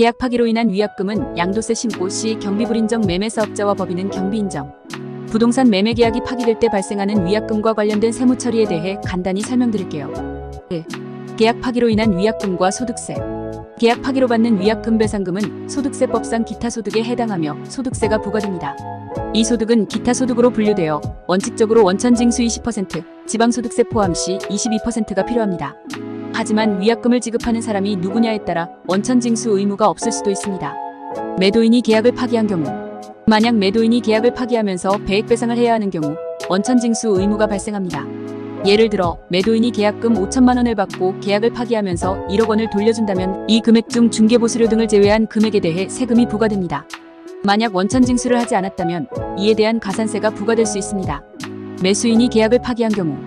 계약 파기로 인한 위약금은 양도세 신고 시 경비불인정 매매 사업자와 법인은 경비 인정. 부동산 매매 계약이 파기될 때 발생하는 위약금과 관련된 세무 처리에 대해 간단히 설명드릴게요. 1. 계약 파기로 인한 위약금과 소득세. 계약 파기로 받는 위약금 배상금은 소득세법상 기타 소득에 해당하며 소득세가 부과됩니다. 이 소득은 기타 소득으로 분류되어 원칙적으로 원천 징수 20%, 지방소득세 포함 시 22%가 필요합니다. 하지만 위약금을 지급하는 사람이 누구냐에 따라 원천징수 의무가 없을 수도 있습니다. 매도인이 계약을 파기한 경우 만약 매도인이 계약을 파기하면서 배액 배상을 해야 하는 경우 원천징수 의무가 발생합니다. 예를 들어 매도인이 계약금 5천만 원을 받고 계약을 파기하면서 1억 원을 돌려준다면 이 금액 중 중개보수료 등을 제외한 금액에 대해 세금이 부과됩니다. 만약 원천징수를 하지 않았다면 이에 대한 가산세가 부과될 수 있습니다. 매수인이 계약을 파기한 경우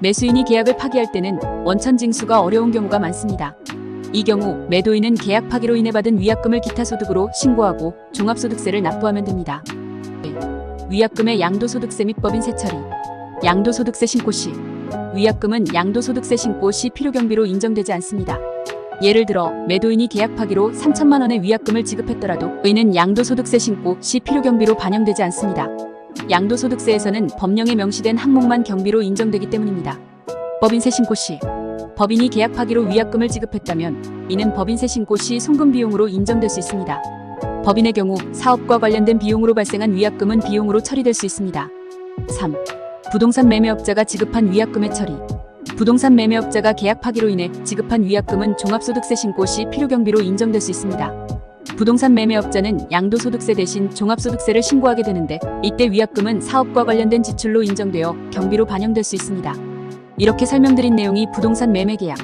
매수인이 계약을 파기할 때는 원천 징수가 어려운 경우가 많습니다. 이 경우 매도인은 계약 파기로 인해 받은 위약금을 기타 소득으로 신고하고 종합소득세를 납부하면 됩니다. 네. 위약금의 양도소득세 및 법인 세처리 양도소득세 신고 시 위약금은 양도소득세 신고 시 필요경비로 인정되지 않습니다. 예를 들어 매도인이 계약 파기로 3천만 원의 위약금을 지급했더라도 의는 양도소득세 신고 시 필요경비로 반영되지 않습니다. 양도소득세에서는 법령에 명시된 항목만 경비로 인정되기 때문입니다. 법인세 신고 시 법인이 계약 파기로 위약금을 지급했다면 이는 법인세 신고 시 송금 비용으로 인정될 수 있습니다. 법인의 경우 사업과 관련된 비용으로 발생한 위약금은 비용으로 처리될 수 있습니다. 3. 부동산 매매업자가 지급한 위약금의 처리 부동산 매매업자가 계약 파기로 인해 지급한 위약금은 종합소득세 신고 시 필요경비로 인정될 수 있습니다. 부동산 매매업자는 양도소득세 대신 종합소득세를 신고하게 되는데 이때 위약금은 사업과 관련된 지출로 인정되어 경비로 반영될 수 있습니다. 이렇게 설명드린 내용이 부동산 매매 계약,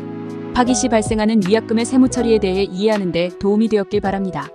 파기 시 발생하는 위약금의 세무 처리에 대해 이해하는 데 도움이 되었길 바랍니다.